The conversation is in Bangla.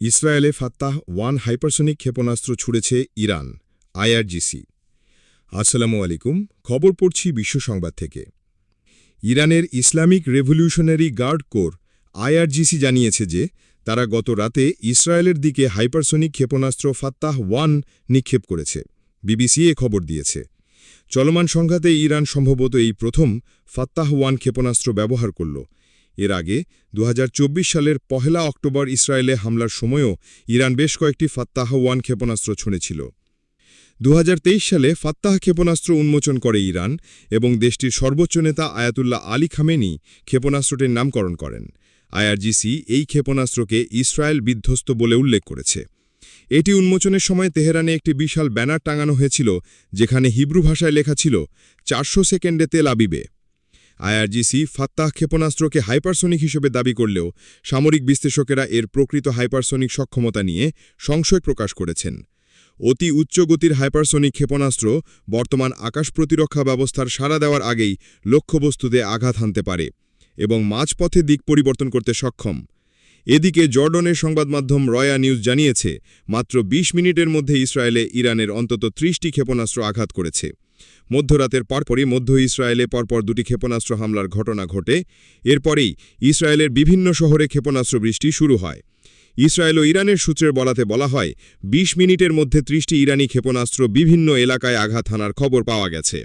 ইসরায়েলে ফাত্তাহ ওয়ান হাইপারসনিক ক্ষেপণাস্ত্র ছুড়েছে ইরান, আইআরজিসি। আসসালামু আলাইকুম, খবর পড়ছি বিশ্ব সংবাদ থেকে। ইরানের Islamic revolutionary guard corps, IRGC, জানিয়েছে যে তারা গত রাতে ইসরায়েলের দিকে হাইপারসনিক ক্ষেপণাস্ত্র ফাত্তাহ ওয়ান নিক্ষেপ করেছে। বিবিসি এ খবর দিয়েছে। চলমান সংঘাতে ইরান সম্ভবত এই প্রথম ফাত্তাহ ওয়ান ক্ষেপণাস্ত্র ব্যবহার করল। এর আগে দু হাজার চব্বিশ সালের পহেলা অক্টোবর ইসরায়েলে হামলার সময়ও ইরান বেশ কয়েকটি ফাত্তাহ ওয়ান ক্ষেপণাস্ত্র ছুঁড়েছিল। দু হাজার তেইশ সালে ফাত্তাহ ক্ষেপণাস্ত্র উন্মোচন করে ইরান এবং দেশটির সর্বোচ্চ নেতা আয়াতুল্লাহ আলী খামেনি ক্ষেপণাস্ত্রটির নামকরণ করেন। আইআরজিসি এই ক্ষেপণাস্ত্রকে ইসরায়েল বিধ্বস্ত বলে উল্লেখ করেছে। এটি উন্মোচনের সময় তেহরানে একটি বিশাল ব্যানার টাঙানো হয়েছিল, যেখানে হিব্রু ভাষায় লেখা ছিল, চারশো সেকেন্ডে তেল আবিবে। আইআরজিসি ফাত্তাহ ক্ষেপণাস্ত্রকে হাইপারসনিক হিসেবে দাবি করলেও সামরিক বিশ্লেষকেরা এর প্রকৃত হাইপারসনিক সক্ষমতা নিয়ে সংশয় প্রকাশ করেছেন। অতি উচ্চগতির হাইপারসনিক ক্ষেপণাস্ত্র বর্তমান আকাশ প্রতিরক্ষা ব্যবস্থার সাড়া দেওয়ার আগেই লক্ষ্যবস্তুতে আঘাত হানতে পারে এবং মাঝপথে দিক পরিবর্তন করতে সক্ষম। এদিকে জর্ডনের সংবাদমাধ্যম রয়া নিউজ জানিয়েছে, মাত্র ২০ মিনিটের মধ্যে ইসরায়েলে ইরানের অন্তত ত্রিশটি ক্ষেপণাস্ত্র আঘাত করেছে। মধ্যরাতের পরপরই মধ্য ইসরায়েলে পরপর দুটি ক্ষেপণাস্ত্র হামলার ঘটনা ঘটে। এরপরেই ইসরায়েলের বিভিন্ন শহরে ক্ষেপণাস্ত্র বৃষ্টি শুরু হয়। ইসরায়েল ও ইরানের সূত্রের বলাতে বলা হয় ২০ মিনিটের মধ্যে ত্রিশটি ইরানি ক্ষেপণাস্ত্র বিভিন্ন এলাকায় আঘাত হানার খবর পাওয়া গেছে।